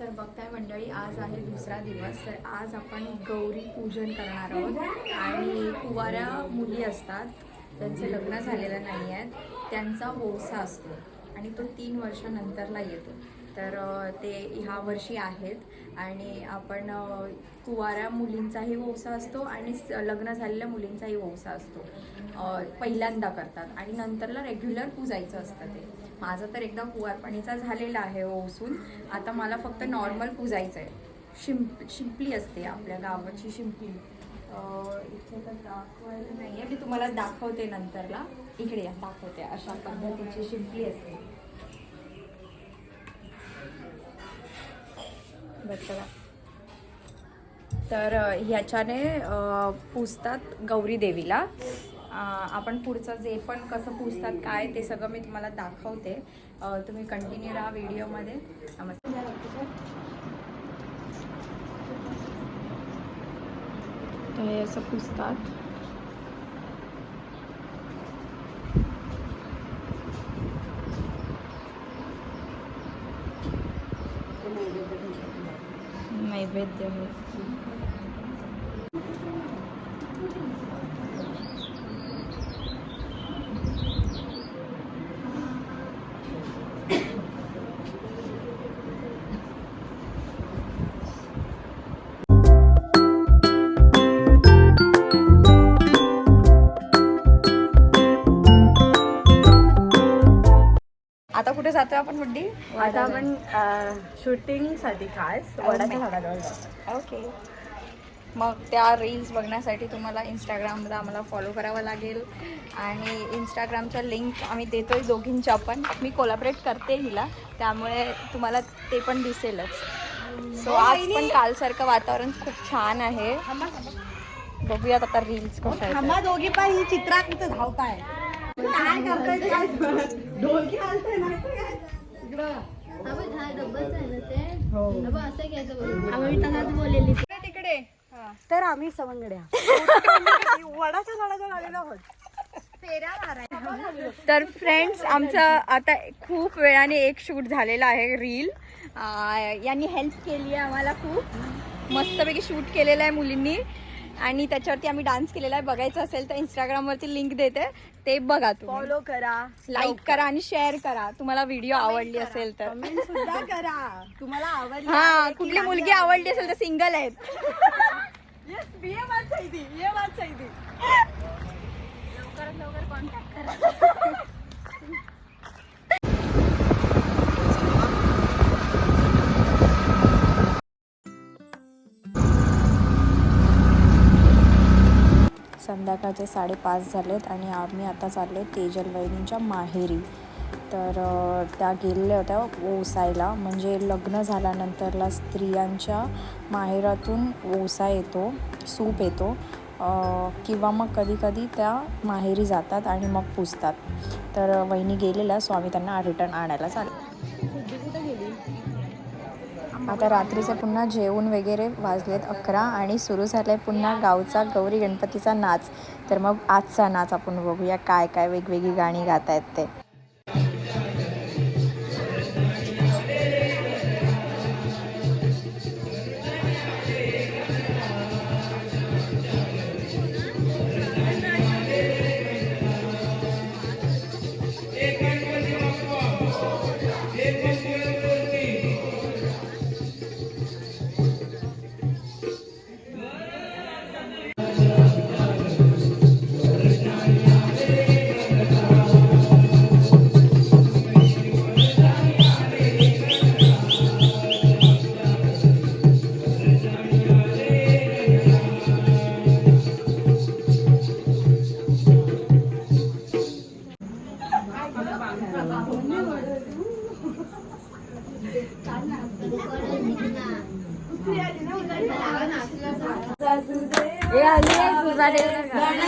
तर बघताय मंडळी आज आहे दुसरा दिवस. तर आज आपण गौरी पूजन करणार आहोत. आणि कुवाऱ्या मुली असतात. त्यांचं लग्न झालेलं नाही आहेत. त्यांचा वोसा असतो. आणि तो तीन वर्षानंतरला येतो. तर ते ह्या वर्षी आहेत. आणि आपण कुवाऱ्या मुलींचाही वोसा असतो आणि स- लग्न झालेल्या मुलींचाही वोसा असतो. पहिल्यांदा करतात आणि नंतरला रेग्युलर पूजायचं असतं ते. माझं तर एकदा कुवारपणीचा झालेला आहे ओसून. आता मला फक्त नॉर्मल पुजायचं आहे. शिंप शिंपली असते आपल्या गावाची शिंपली. इथे तर दाखवायला नाही आहे मी तुम्हाला दाखवते नंतरला. इकडे या दाखवते. अशा पद्धतीची शिंपली असते. बघ तर ह्याच्याने पुजतात पूजतात गौरी देवीला. आपण पुढचं जे पण कसं पूजतात काय ते सगळं मी तुम्हाला दाखवते. तुम्ही कंटिन्यू राहा व्हिडिओमध्ये. नमस्कार. हे असं पुजतात. नैवेद्य है जातोय आपण हुड्डी आता आपण शूटिंगसाठी खास वडाच्या झाडाजवळ जातो ओके. मग त्या रील्स बघण्यासाठी तुम्हाला इंस्टाग्रामला आम्हाला फॉलो करावं लागेल. आणि इंस्टाग्रामच्या लिंक आम्ही देतोय दोघींच्या पण. मी कोलॅबरेट करते हिला. त्यामुळे तुम्हाला ते पण दिसेलच. सो आज पण कालसारखं वातावरण खूप छान आहे. बघूयात आता रील्स आम्हा दोघी पण ही चित्रात धावताय. काय करताय? ते. काय ढोलकी आणताय ना इकडं तिकडे. तर आम्ही सवंगड्या. वडाच्या झाडाजवळ आलेलो आहोत. तर फ्रेंड्स आमचं आता खूप वेळाने एक शूट झालेलं आहे रील. यांनी हेल्प केली आहे आम्हाला खूप. मस्तपैकी शूट केलेलं आहे मुलींनी. आणि त्याच्यावरती आम्ही डान्स केलेला आहे. बघायचं असेल तर इंस्टाग्रामवरती लिंक देते. ते बघा तुम्ही. फॉलो करा. लाईक करा आणि शेअर करा. तुम्हाला व्हिडिओ आवडली असेल तर. कमेंट सुद्धा करा. तुम्हाला आवडली हा आहे की कुठली नाही मुलगी आवडली असेल तर सिंगल आहेत. Yes, ये बात सही थी ये बात सही थी संध्याकाळचे साडेपाच झालेत आणि आम्ही आता चाललो तेजल वहिनींच्या माहेरी. तर त्या गेलेल्या होत्या ओसायला म्हणजे लग्न झाल्यानंतरला स्त्रियांच्या माहेरातून ओसा येतो सूप येतो किंवा मग कधीकधी त्या माहेरी जातात आणि मग पुजतात तर वहिनी गेलेल्या सो आम्ही त्यांना रिटर्न आणायला चालेल आता रात्रीचं पुन्हा जेवण वगैरे वाजलेत अकरा आणि सुरू झालं आहे पुन्हा गावचा गौरी गणपतीचा नाच. तर मग आजचा नाच आपण बघूया काय काय वेगवेगळी गाणी गात आहेत ते. हरे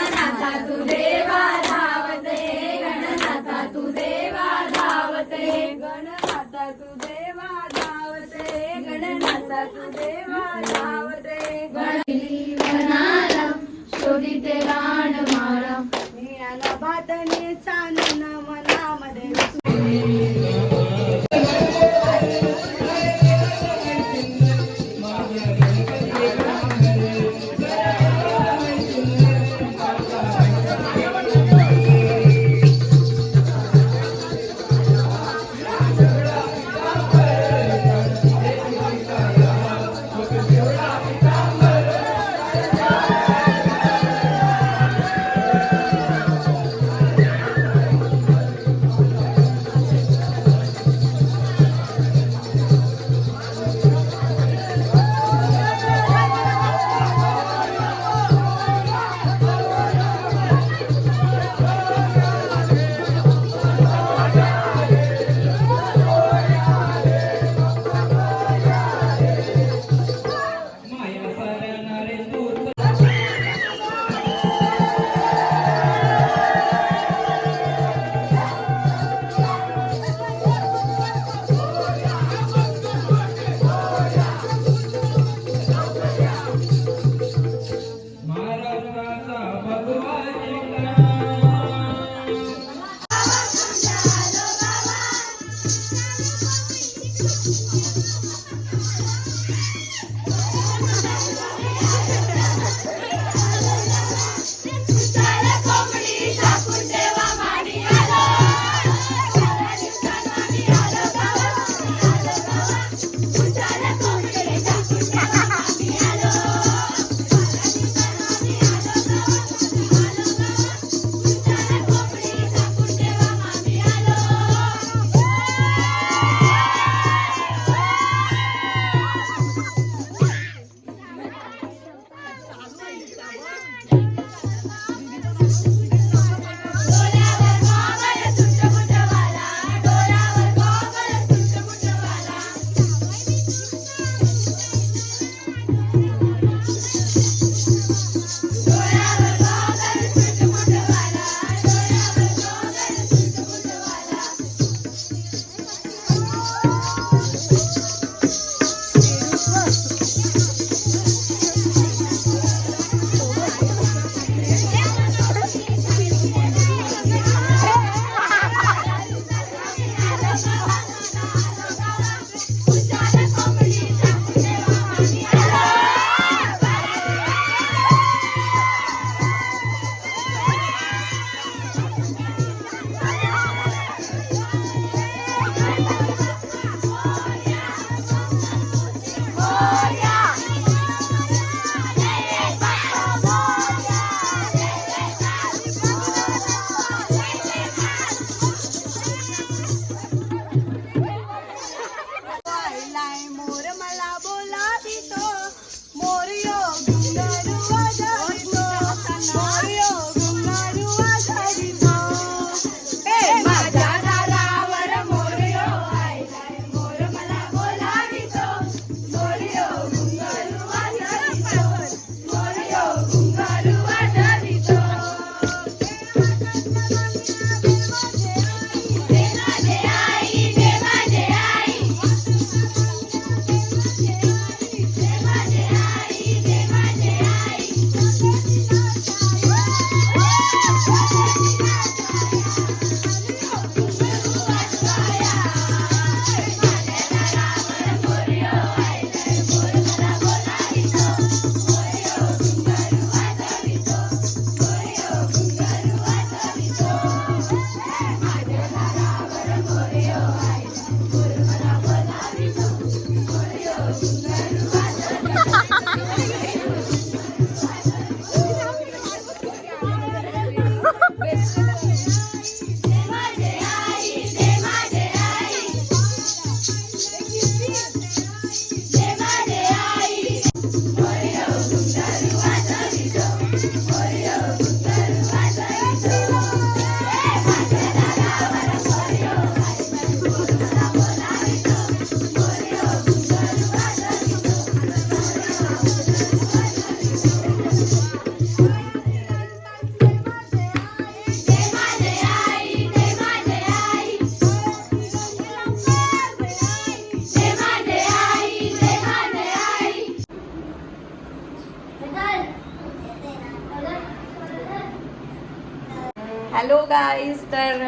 गाईज तर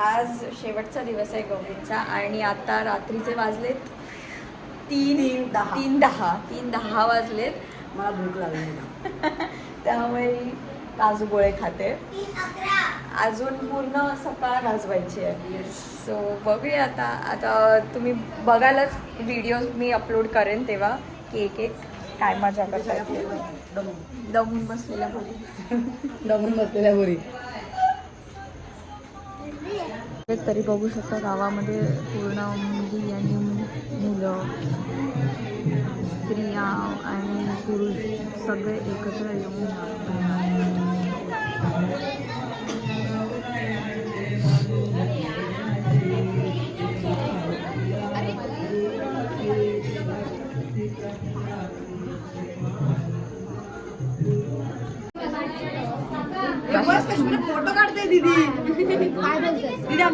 आज शेवटचा दिवस आहे गौरींचा आणि आता रात्रीचे वाजलेत तीन तीन दहा. तीन दहा तीन दहा वाजलेत. मला भूक लागली त्यामुळे काजू गोळे खाते. अजून पूर्ण सकाळ गाजवायची आहे. सो बघूया आता. आता तुम्ही बघायलाच व्हिडिओ मी अपलोड करेन तेव्हा. की एक एक काय करता येते दमून बसलेल्या मुली डबून बसलेल्या घरी तरी बघू शकता गावामध्ये पूर्ण मुली आणि मुलं स्त्रिया आणि पुरुष सगळे एकत्र येऊन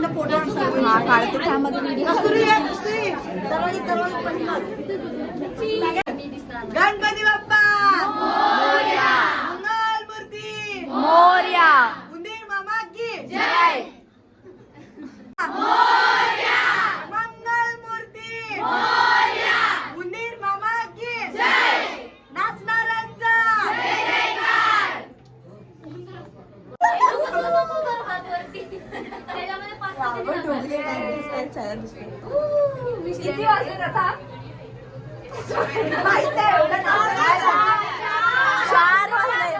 आमचा फोटो काढते त्यामध्ये व्हिडिओ कस्तुरी आहे, कस्तुरी. तरवली, तरवली पडली. गणपती बाप्पा मंगल मूर्ती मोर्या उंदीर मामा की जय मंगल मूर्ती उंदीर मामा की नाचणाऱ्यांचा किती वाजले आता चार वाजले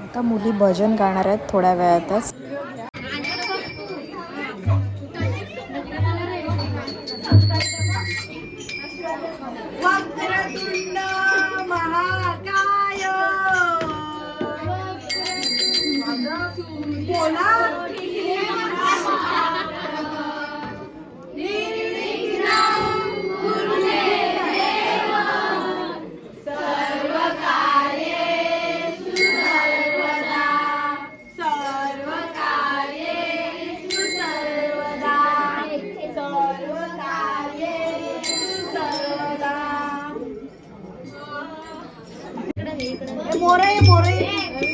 आता मुली भजन गाणार आहेत थोड्या वेळातच.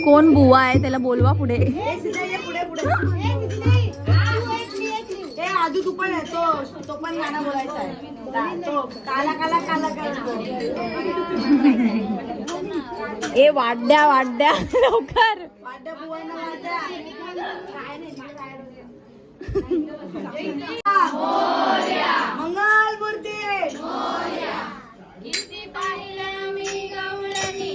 कोण बुवा आहे त्याला बोलवा पुढे. ए, सीता ये पुढे पुढे. ए आजू तू पण आहे तो तो पण गाणं बोलायचा आहे. तो काला काला काला काला. ए वाड्या वाड्या लवकर. वाड्या बुवांना वाड्या. मंगल मूर्ती. किती पाहिलं मी गवळणी.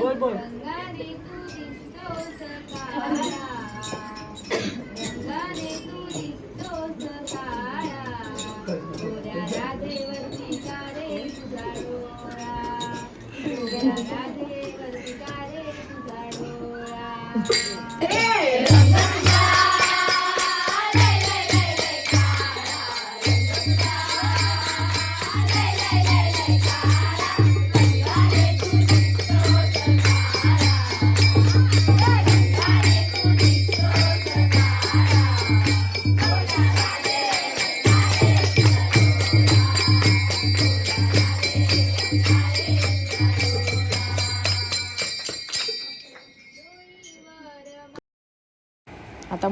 बोल बोल रंगाने तू दिसतोस काळा रंगाने तू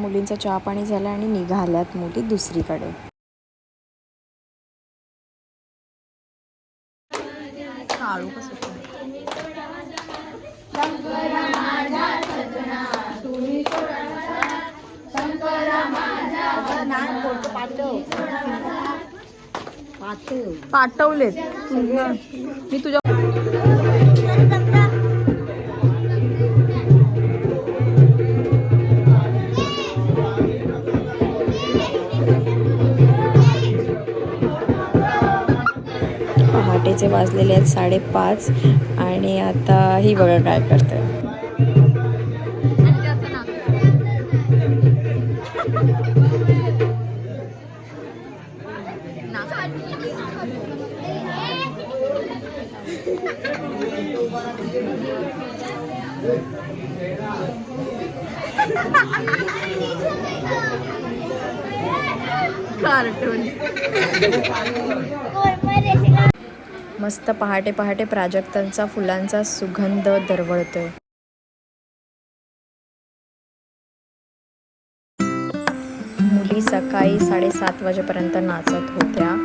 मुलींचा चहा पाणी झाला आणि निघाल्यात मुली दुसरीकडे. पाठवलेत मी तुझ्या वाजलेले आहेत साडेपाच आणि आता ही बघा काय करते कार्टून मस्त पहाटे पहाटे प्राजक्तांचा फुलांचा सुगंध दरवळतोय. मुली सकाळी साडेसात वाजेपर्यंत नाचत होत्या.